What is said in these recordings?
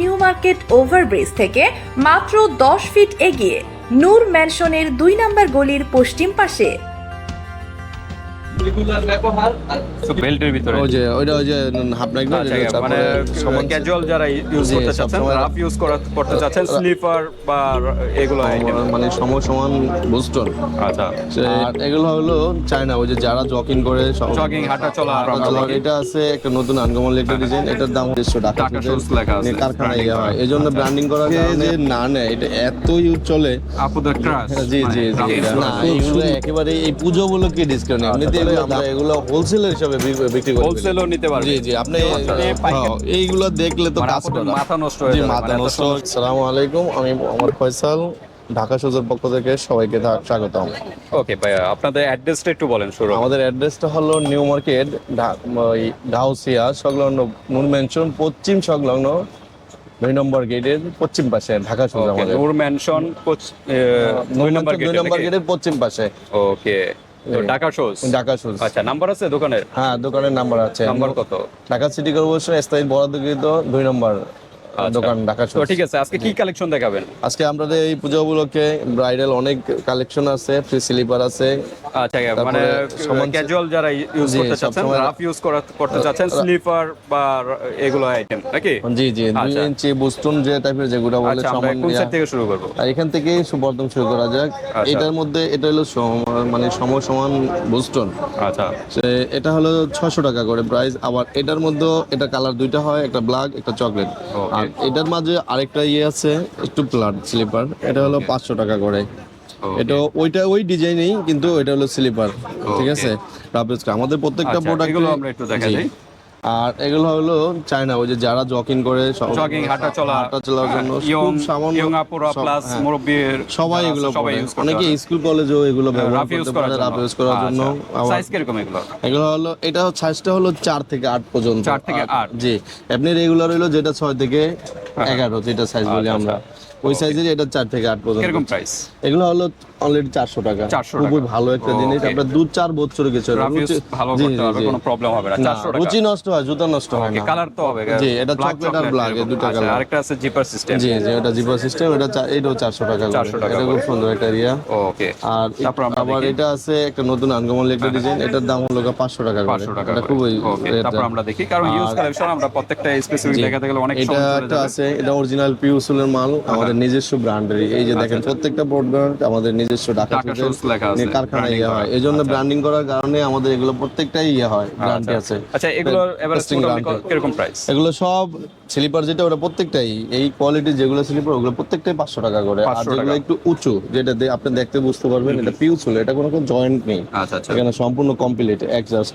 New market overbridge থেকে মাত্র দশ ফিট এগিয়ে নূর ম্যানশনের দুই নম্বর গলির পশ্চিম পাশে। বেল্টের ভিতরে। ওই যে ওইটা ওই যে হাফ নাইক না আচ্ছা, মানে ক্যাজুয়াল যারা ইউজ করতে চাচ্ছেন রাফ ইউজ করতে চাচ্ছেন স্লিপার বা এগুলো মানে সম বুস্টন আচ্ছা। এগুলো হলো চায়না ওই যে যারা জকিং করে হাঁটা চলা। এটা আছে একটা নতুন আনকমন একটা ডিজাইন এটার দাম দেড়শো টাকা। টাকা লেখা আছে, কারখানায় ইয়ে হয়। এই জন্য ব্র্যান্ডিং করার কারণে না নেয়। এটা এত ইউজ চলে। আপুদের ক্রাশ জি জি জি না এগুলো একেবারে এই পুজো বলে কি ডিসকাউন্ট এমনিতে আমরা এগুলো হোলসেল হিসাবে বিক্রি করি হোলসেলও নিতে পারবে। জি জি আপনি হ্যাঁ, এইগুলো দেখলে তো মানে মাথা নষ্ট হয়ে যাবে, মাথা মানে নষ্ট। আসসালামু আলাইকুম আমি মোহাম্মদ ফয়সাল ঢাকা সুজোর পক্ষ থেকে সবাইকে স্বাগতম। ওকে ভাইয়া আপনাদের অ্যাড্রেসটা একটু বলেন শুরু। আমাদের অ্যাড্রেসটা হলো নিউ মার্কেট গাউসিয়া সংলগ্ন নুন মেনশন পশ্চিম সংলগ্ন দুই নম্বর গেটের পশ্চিম পাশে ঢাকা সুজা ওকে আমাদের। নূর ম্যানশন দুই নম্বর গেটের পশ্চিম পাশে। Okay. Dhaka shoes Dhaka shoes আচ্ছা নাম্বার আছে দোকানের? হ্যাঁ দোকানের নাম্বার আছে। নাম্বার কত? ঢাকা সিটি কর্পোরেশন স্থায়ী বরাদ্দকৃত দুই নম্বর। দোকান ঢাকা তো ঠিক আছে আজকে কি কালেকশন দেখাবেন? আজকে আমাদের এই পুজো উপলক্ষে ব্রাইডাল অনেক কালেকশন আছে ফ্রি স্লিপার আছে। আচ্ছা মানে ক্যাজুয়াল যারা ইউজ করতে চাচ্ছেন রাফ ইউজ করতে চাচ্ছেন স্লিপার বা এগুলো আইটেম নাকি? জি জি আচ্ছা। ইঞ্চি বুস্টুন যে টাইপের যেগুলো বলে আচ্ছা সমান কোন। সাইড থেকে শুরু করব? আর এখান থেকে সুবর্ধন শুরু করা যাক। আচ্ছা। এটার মধ্যে এটা হলো সম- মানে সম সমান বুস্টন আচ্ছা। এটা হলো ছশো টাকা করে প্রাইস আবার এটার মধ্যে এটা কালার দুইটা হয় একটা ব্ল্যাক একটা চকলেট. আর এটার মাঝে আরেকটা ইয়ে আছে একটু প্লাট স্লিপার এটা হলো পাঁচশো টাকা করে। এটা ওইটা ওই ডিজাইনেই কিন্তু এটা হলো স্লিপার ঠিক আছে? আমাদের প্রত্যেকটা আচ্ছা, প্রোডাক্ট এগুলো আমরা একটু দেখা দিই। আর এগুলো হলো চায়না ওই যে যারা জকিং করে জগিং হাঁটা চলা হাঁটা চলার জন্য খুব সামান্য ইয়ং আপুরা প্লাস হ্যাঁ। সবাই এগুলো পরে। অনেকে স্কুল কলেজেও এগুলো ব্যবহার করতে পারে রাফ ইউজ করার জন্য। আবার সাইজ কীরকম এগুলো? এগুলো হলো এটা সাইজটা হলো চার থেকে আট পর্যন্ত। চার থেকে আর- আট। জি আপনি রেগুলার হইল যেটা ছয় থেকে এগারো যেটা সাইজ বলি আচ্ছা, আমরা। ওই সাইজের এটা চার থেকে আট পর্যন্ত। কীরকম প্রাইস এগুলো হলো অলরেডি চারশো টাকা। 400 খুবই ভালো একটা জিনিস। আপনার দু চার বছর রুচি- ভালো করতে জি। কোনো প্রবলেম হবে না। না, 400 টাকা। রুচি নষ্ট হয় জুতা নষ্ট হয় না। কালার তো হবে জি, এটা chocolate আর black, এই দুটো আচ্ছা, colour। আরেকটা আছে জিপার সিস্টেম জি জি এটা জিপো সিস্টেম এটা এটাও চারশো টাকা 400 টাকা এটা খুব সুন্দর একটা এরিয়া ওকে আর তারপর আবার এটা আছে একটা নতুন আনকমন একটা ডিজাইন এটার দাম হলো পাঁচশো টাকা করে। 500 টাকা এটা খুবই তারপর আমরা দেখি। কারণ ইউজ কালেকশন আমরা প্রত্যেকটা স্পেসিফিক জি। দেখাতে গেলে অনেক এটা সময় আছে এটা অরিজিনাল পিউসুলের মাল। আমাদের নিজস্ব ব্র্যান্ডের এই যে দেখেন প্রত্যেকটা প্রোডাক্ট আমাদের নিজস্ব ঢাকা কারখানায় branding ইয়ে হয়। এই জন্য ব্র্যান্ডিং করার কারণে আমাদের এগুলো প্রত্যেকটাই ইয়ে হয় গ্যারান্টি আছে। আচ্ছা এগুলোর এভারেজ। কীরকম প্রাইস এগুলো সব স্লিপার যেটা ওটা প্রত্যেকটাই এই কোয়ালিটির যেগুলো স্লিপার ওগুলো প্রত্যেকটাই পাঁচশো টাকা করে। আর যেগুলো একটু উঁচু যেটা দে- আপনি দেখতে বুঝতে পারবেন এটা পিউসুল এটা কোনো কোনো জয়েন্ট নেই। আচ্ছা আচ্ছা। এখানে সম্পূর্ণ কমপ্লিট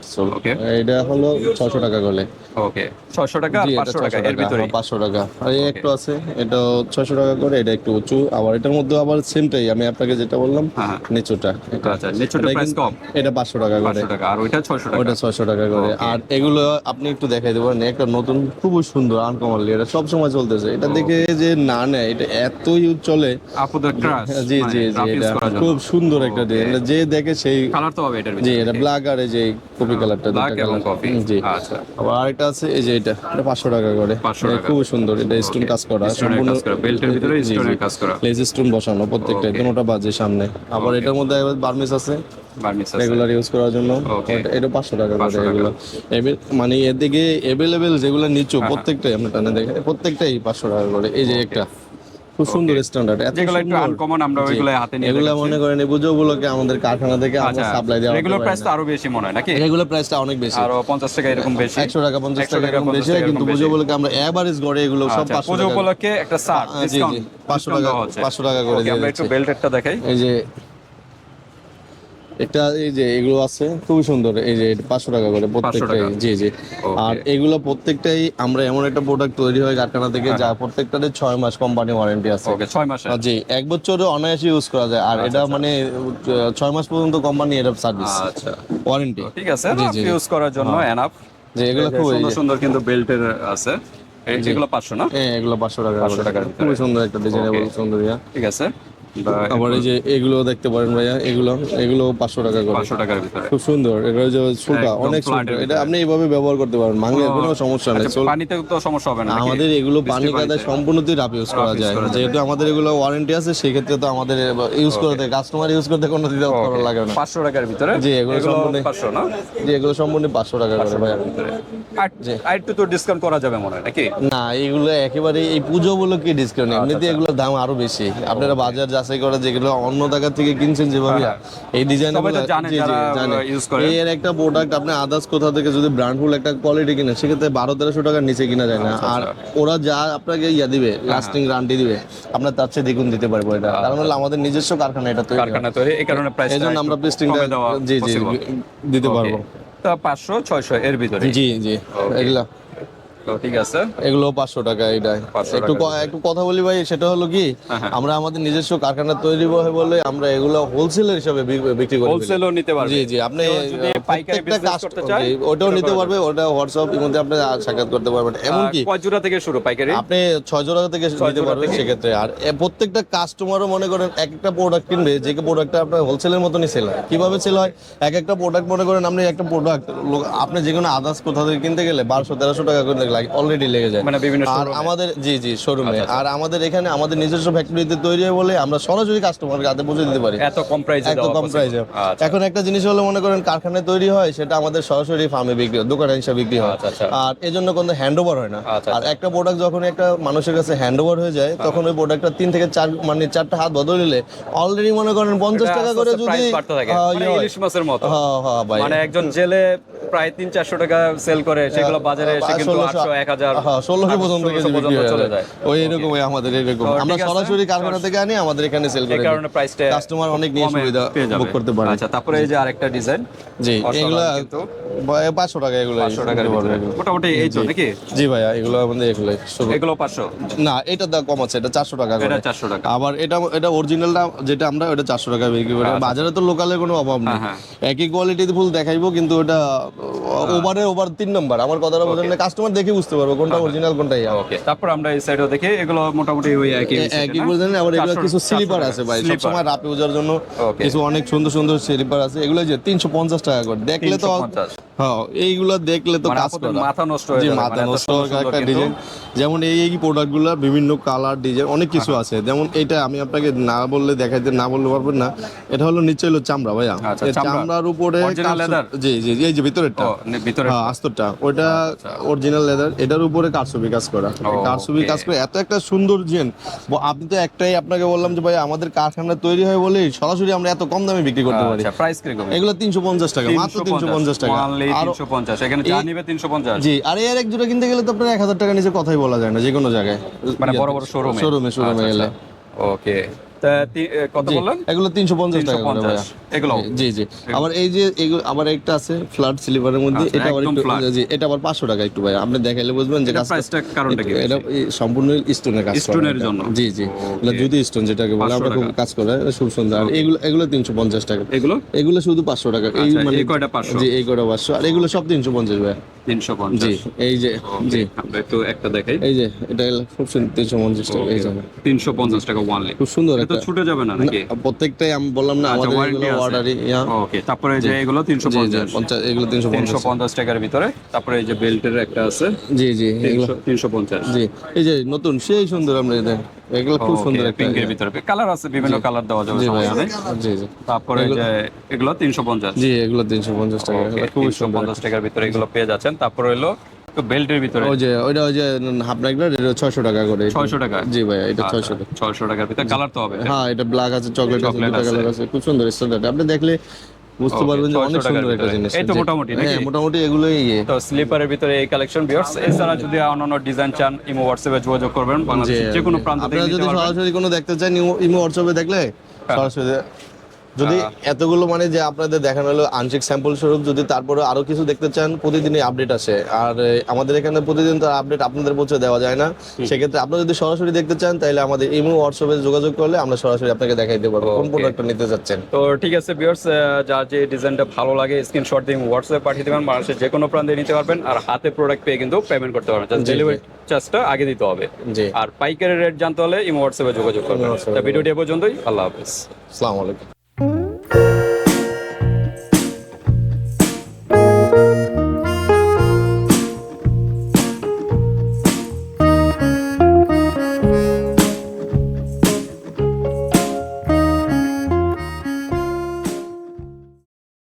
সোল Okay. এটা হলো ছশো টাকা করে। ওকে 600 টাকা 500 টাকা 600 এর ভিতরে হ্যাঁ, 500 টাকা। আর এই একটু আছে এটা ছয়শো টাকা করে। এটা একটু উঁচু আবার এটার মধ্যে আবার সেমটাই আমি আপনাকে যেটা বললাম হ্যাঁ, হ্যাঁ। নিচুটা। এটা আচ্ছা নিচুটা এটা প্রাইস কম? এটা পাঁচশো টাকা করে। 500 টাকা আর ওইটা 600 টাকা? ওটা টাকা করে। আর এগুলো আপনি একটু দেখাই দেবেন একটা নতুন খুবই সুন্দর আনকমন এটা সব সময় চলতেছে। এটা দেখে যে না নেয় এটা এত ইউজ চলে। আপুদের ক্রাশ জি জি জি এটা খুব সুন্দর একটা ডিজাইন যে দেখে সেই কালার তো হবে এটার জি এটা ব্ল্যাক আর এই যে কপি কালারটা ব্ল্যাক এবং কফি জি। আচ্ছা। আবার আরেকটা আছে এই যে এটা এটা পাঁচশো টাকা করে। 500 খুব সুন্দর এটা স্টোন কাজ করা করা বেল্টের ভিতরে স্টোনের কাজ করা। লেজ স্টোন বসানো প্রত্যেকটা. দুটোটা বাজে সামনে। আবার এটার মধ্যে বার্মিস আছে। রেগুলার ইউজ করার জন্য। এটা পাঁচশো টাকা করে এগুলো। মানে এদিকে এভেলেবেল যেগুলো নিচু প্রত্যেকটাই আমরা টানে দেখে প্রত্যেকটাই পাঁচশো টাকা করে। এই যে একটা। খুব সুন্দর স্ট্যান্ডার্ড যেগুলো একটু আনকমন আমরা ওইগুলো হাতে নিয়ে এগুলো মনে করেন এই বুঝো উপলক্ষে আমাদের কারখানা থেকে আমরা আচ্ছা সাপ্লাই দেওয়া রেগুলার প্রাইস তো আরও বেশি মনে হয় নাকি? রেগুলার প্রাইসটা অনেক বেশি। আরও 50 টাকা এরকম বেশি। একশো টাকা পঞ্চাশ টাকা টাকা, এরকম বেশি কিন্তু বুঝো উপলক্ষে আমরা এভারেজ গড়ে এগুলো সব আচ্ছা পাঁচশো পুজো টাকা। উপলক্ষে একটা সার ডিসকাউন্ট 500 টাকা- 500 টাকা করে দিই আমরা একটু। বেল্টেরটা দেখাই। এই যে এটা এই যে এগুলো আছে খুবই সুন্দর। এই যে পাঁচশো টাকা করে প্রত্যেকটাই। জি জি। আর এগুলো প্রত্যেকটাই আমরা এমন একটা প্রোডাক্ট তৈরি হয় কারখানা থেকে যা প্রত্যেকটাতে ছয় মাস কোম্পানি ওয়ারেন্টি আছে। 6 মাসে জি এক বছর অনায়াসে ইউজ করা যায়। আর এটা মানে ছয় মাস পর্যন্ত কোম্পানি এটা সার্ভিস আচ্ছা। ওয়ারেন্টি ঠিক আছে জি, জি। ইউজ করার জন্য এনাফ যে এগুলো খুব সুন্দর সুন্দর কিন্তু বেল্টের আছে। এই- এগুলো 500 না? হ্যাঁ এগুলো পাঁচশো টাকা 500 টাকা খুবই সুন্দর একটা ডিজাইনেবল. সুন্দর ঠিক আছে। আবার এই যে এগুলো দেখতে পারেন ভাইয়া এগুলো এগুলো পাঁচশো টাকা করে। পাঁচশো টাকার ভিতরে। খুব সুন্দর। এটা যে সুলটা অনেক সুন্দর এটা আপনি এইভাবে ব্যবহার করতে পারেন। ভাঙলে কোনো সমস্যা নেই। আচ্ছা, পানিতে তো সমস্যা হবে না আমাদের এগুলো পানি কাদা? সম্পূর্ণতই ইউজ করা যায়। যেহেতু আমাদের এগুলো ওয়ারেন্টি আছে সেক্ষেত্রে তো আমাদের ইউজ করতে কাস্টমার ইউজ করতে কোনো দিতে করা লাগে না। পাঁচশো টাকার ভিতরে? জি, এগুলো সম্পূর্ণ- পাঁচশো না? যে এগুলো সম্পূর্ণ পাঁচশো টাকা করে ভাই আর একটু তো ডিসকাউন্ট করা যাবে মনে হয় নাকি? না এগুলো একেবারে এই পুজো বলে কি ডিসকাউন্ট আচ্ছা, এমনিতে এগুলোর দাম আরও বেশি। আপনারা বাজার যাচাই করে যেগুলো অন্য জায়গা থেকে কিনছেন যেভাবে হ্যাঁ, এই ডিজাইন এর একটা প্রোডাক্ট আপনি আদার্স কোথা থেকে যদি ব্র্যান্ডফুল একটা কোয়ালিটি কিনেন সেক্ষেত্রে বারো তেরোশো টাকার নিচে কিনা যায় না। আচ্ছা, আর ওরা যা আপনাকে ইয়া দিবে লাস্টিং গ্যারান্টি দিবে আপনার তার চেয়ে দ্বিগুণ দিতে পারব এটা। কারণ হলো আমাদের নিজস্ব কারখানা এটা তৈরি কারখানা তৈরি এই কারণে প্রাইস এই জন্য আমরা পেস্টিংটা জি জি দিতে পারব। তা পাঁচশো ছয়শো এর ভিতরে। জি জি। এগুলা ঠিক আছে। এগুলো পাঁচশো টাকা এটাই একটু একটু কথা বলি ভাই সেটা হলো কি হ্যাঁ, আমরা আমাদের নিজস্ব কারখানা তৈরি হয় বলে আমরা এগুলো হোলসেল হিসাবে বিক্রি করি। হোলসেলও নিতে পারবে। জি জি আপনি পাইকারি করতে ওটাও নিতে পারবে ওটা হোয়াটসঅ্যাপ এর মধ্যে আপনি সাক্ষাৎ করতে পারবেন। এমনকি কয় জোড়া থেকে শুরু পাইকারি? আপনি ছয় জোড়া থেকে নিতে পারবেন সেক্ষেত্রে। আর প্রত্যেকটা কাস্টমারও মনে করেন এক একটা প্রোডাক্ট কিনবে যে প্রোডাক্টটা আপনার হোলসেলের মতনই সেল হয়। কীভাবে সেল হয়? এক একটা প্রোডাক্ট মনে করেন আপনি একটা প্রোডাক্ট আপনি যে কোনো আদার্স কোথাও থেকে কিনতে গেলে বারোশো তেরোশো টাকা করে লাগে অলরেডি লেগে যায়। মানে বিভিন্ন আর আচ্ছা, আমাদের জি জি শোরুমে আর আমাদের এখানে আমাদের নিজস্ব ফ্যাক্টরিতে তৈরি হয় বলে আমরা সরাসরি কাস্টমারকে হাতে পৌঁছে দিতে পারি। এত কম প্রাইসে একদম কম প্রাইসে আচ্ছা এখন একটা জিনিস হলো মনে করেন কারখানায় তৈরি হয় সেটা আমাদের সরাসরি ফার্মে বিক্রি হয় দোকানে হিসাবে বিক্রি হয়। আচ্ছা, আচ্ছা। আর এই জন্য কোনো হ্যান্ড ওভার হয় না। আচ্ছা, আর একটা প্রোডাক্ট যখন একটা মানুষের কাছে হ্যান্ড ওভার হয়ে যায় তখন ওই প্রোডাক্টটা তিন থেকে চার মানে চারটা হাত বদল নিলে অলরেডি মনে করেন পঞ্চাশ টাকা করে যদি মানে ইয়ে। ইলিশ মাছের মতো। হ্যাঁ হ্যাঁ ভাই। মানে একজন জেলে প্রায় তিন চারশো টাকা সেল করে সেগুলো বাজারে এসে কিন্তু আটশো এক হাজার হ্যাঁ, ষোলোশো পর্যন্ত হয়ে চলে যায়। ওই এরকমই আমাদের এরকম। আমরা সরাসরি কারখানা থেকে আনি আমাদের এখানে সেল করে কারণে প্রাইসটা কাস্টমার অনেক নিয়ে সুবিধা বুক করতে পারে। আচ্ছা তারপরে এই যে আরেকটা ডিজাইন জি এগুলা। পাঁচশো টাকা এগুলো। পাঁচশো। মোটামুটি এই তো নাকি? জি ভাইয়া এগুলো আমাদের এগুলো এগুলো পাঁচশো? না এটা দাম কম আছে এটা চারশো টাকা এটা চারশো টাকা। আবার এটা এটা অরিজিনালটা যেটা আমরা ওটা চারশো টাকা বিক্রি করি। বাজারে তো লোকালের কোনো অভাব নেই। হ্যাঁ, একই কোয়ালিটির ফুল দেখাইবো কিন্তু ওটা ওভারে ওভার তিন নম্বর আমার কথাটা বোঝেন না কাস্টমার দেখে বুঝতে পারব কোনটা অরিজিনাল কোনটা ইয়া ওকে তারপর আমরা এই সাইডও দেখি এগুলো মোটামুটি ওই একই একই? বলছেন আবার এগুলো কিছু স্লিপার আছে ভাই রাপে বোঝার জন্য কিছু অনেক সুন্দর সুন্দর স্লিপার আছে এগুলো যে তিনশো পঞ্চাশ টাকা করে দেখলে তো হ্যাঁ এইগুলো দেখলে তো মানে কাজ করা। মাথা নষ্ট হয়ে যাবে, মাথা মানে নষ্ট একটা ডিজাইন যেমন এই এই প্রোডাক্টগুলো বিভিন্ন কালার ডিজাইন অনেক কিছু হ্যাঁ, আছে। যেমন এটা আমি আপনাকে না বললে দেখাইতে না বললে পারবেন না এটা হলো নিচে হলো চামড়া ভাইয়া। আচ্ছা। চামড়ার উপরে? জি জি এই যে ভিতরেরটা? ভিতরে হ্যাঁ আস্তরটা। ওটা অরিজিনাল লেদার এটার উপরে কারসুবি কাজ করা। কারসুবি কাজ করে এত একটা সুন্দর জেন আপনি তো একটাই আপনাকে বললাম যে ভাই আমাদের কারখানা তৈরি হয় বলেই সরাসরি আমরা এত কম দামে বিক্রি করতে পারি। আচ্ছা প্রাইস কীরকম? এগুলো তিনশো পঞ্চাশ টাকা মাত্র তিনশো পঞ্চাশ। টাকা। Only আরও 350 এখানে যা নিবে 350 জি আর এর এক জোড়া কিনতে গেলে তো আপনার এক হাজার টাকা নিচে কথাই বলা যায় না যে কোনো জায়গায়। মানে বড় বড় শোরুমে শোরুমে শোরুমে গেলে। ওকে কত বললেন? এগুলো তিনশো পঞ্চাশ টাকা করে ভাইয়া। এগুলো জি জি আবার এই যে এগুলো আবার একটা আছে ফ্ল্যাট সিলিভারের মধ্যে। এটা আবার একটু জি এটা আবার পাঁচশো টাকা একটু ভাই আপনি দেখাইলে বুঝবেন যে কাজটা- কারণটা কি এটা এই সম্পূর্ণ স্টোনের কাজ স্টোনের জন্য? জি জি। এটা জুতি স্টোন যেটাকে বলে আমরা খুব কাজ করে খুব সুন্দর। আর এগুলো এগুলো তিনশো পঞ্চাশ টাকা। এগুলো? এগুলো শুধু পাঁচশো টাকা। এই আচ্ছা, মানে এই কয়টা 500? জি এই কয়টা পাঁচশো। আর এগুলো সব তিনশো পঞ্চাশ ভাই 350 জি এই যে জি। আমরা একটু একটা দেখাই। এই যে এটা খুব সুন্দর তিনশো পঞ্চাশ টাকা এই যে। 350 টাকা ওয়ানলি খুব সুন্দর তো ছুটে যাবে না নাকি? প্রত্যেকটাই আমি বললাম না আমাদের warranty এগুলো অর্ডারই ওকে তারপরে যে এগুলো জি জি 350 এগুলো 350 টাকার ভিতরে তারপরে এই যে বেল্টের একটা আছে। জি জি এগুলো 350 জি এই যে নতুন সেই সুন্দর আমরা এটা এগুলো খুব সুন্দর একটা পিঙ্কের ভিতরে। কালার আছে বিভিন্ন কালার দেওয়া যাবে সমস্যা জি জি। তারপরে যে এগুলো 350 জি এগুলো তিনশো পঞ্চাশ টাকা। ওকে এগুলো সুন্দর 350 টাকার ভিতরে এগুলো পেয়ে যাচ্ছেন। তারপরে হলো বেল্টের ভিতরে? ওই যে ওইটা ওই যে হাফ নাইকলার এটা ছয়শো টাকা করে। 600 টাকা? জি ভাই এটা ছয়শো টাকা। 600 টাকার ভিতরে কালার তো হবে হ্যাঁ এটা ব্ল্যাক আছে চকলেট আছে দুটা। কালার আছে। খুব সুন্দর স্ট্যান্ডার্ড আপনি দেখলে বুঝতে পারবেন যে অনেক সুন্দর একটা জিনিস। এই তো মোটামুটি নাকি? হ্যাঁ মোটামুটি এগুলোই ইয়ে। তো স্লিপারের ভিতরে এই কালেকশন ভিউয়ার্স এছাড়া যদি অন্যান্য ডিজাইন চান ইমো হোয়াটসঅ্যাপে যোগাযোগ করবেন বাংলাদেশের যে কোনো প্রান্ত থেকে আপনারা যদি সরাসরি কোনো দেখতে চান ইমো- ইমো হোয়াটসঅ্যাপে দেখলে হ্যাঁ। সরাসরি যদি এতগুলো মানে যে আপনাদের দেখানো হলো আংশিক স্যাম্পল স্বরূপ যদি তারপরে আরও কিছু দেখতে চান প্রতিদিনই আপডেট আসে। আর আমাদের এখানে প্রতিদিন তো আপডেট আপনাদের পৌঁছে দেওয়া যায় না। সেক্ষেত্রে আপনারা যদি সরাসরি দেখতে চান তাহলে আমাদের ইমো হোয়াটসঅ্যাপে যোগাযোগ করলে আমরা সরাসরি আপনাকে দেখাই দেবো কোন. প্রোডাক্টটা নিতে যাচ্ছেন তো ঠিক আছে ভিউয়ার্স যার যে ডিজাইনটা ভালো লাগে স্ক্রিনশট দিয়ে হোয়াটসঅ্যাপে পাঠিয়ে দেবেন। বাংলাদেশের যে কোনো প্রান্তে নিতে পারবেন। আর হাতে প্রোডাক্ট পেয়ে কিন্তু পেমেন্ট করতে পারবেন। ডেলিভারি চার্জটা আগে দিতে হবে। জি। আর পাইকারি রেট জানতে হলে ইমো হোয়াটসঅ্যাপে যোগাযোগ করবেন। ভিডিওটি এ পর্যন্তই। আল্লাহ হাফেজ। আসসালামু আলাইকুম।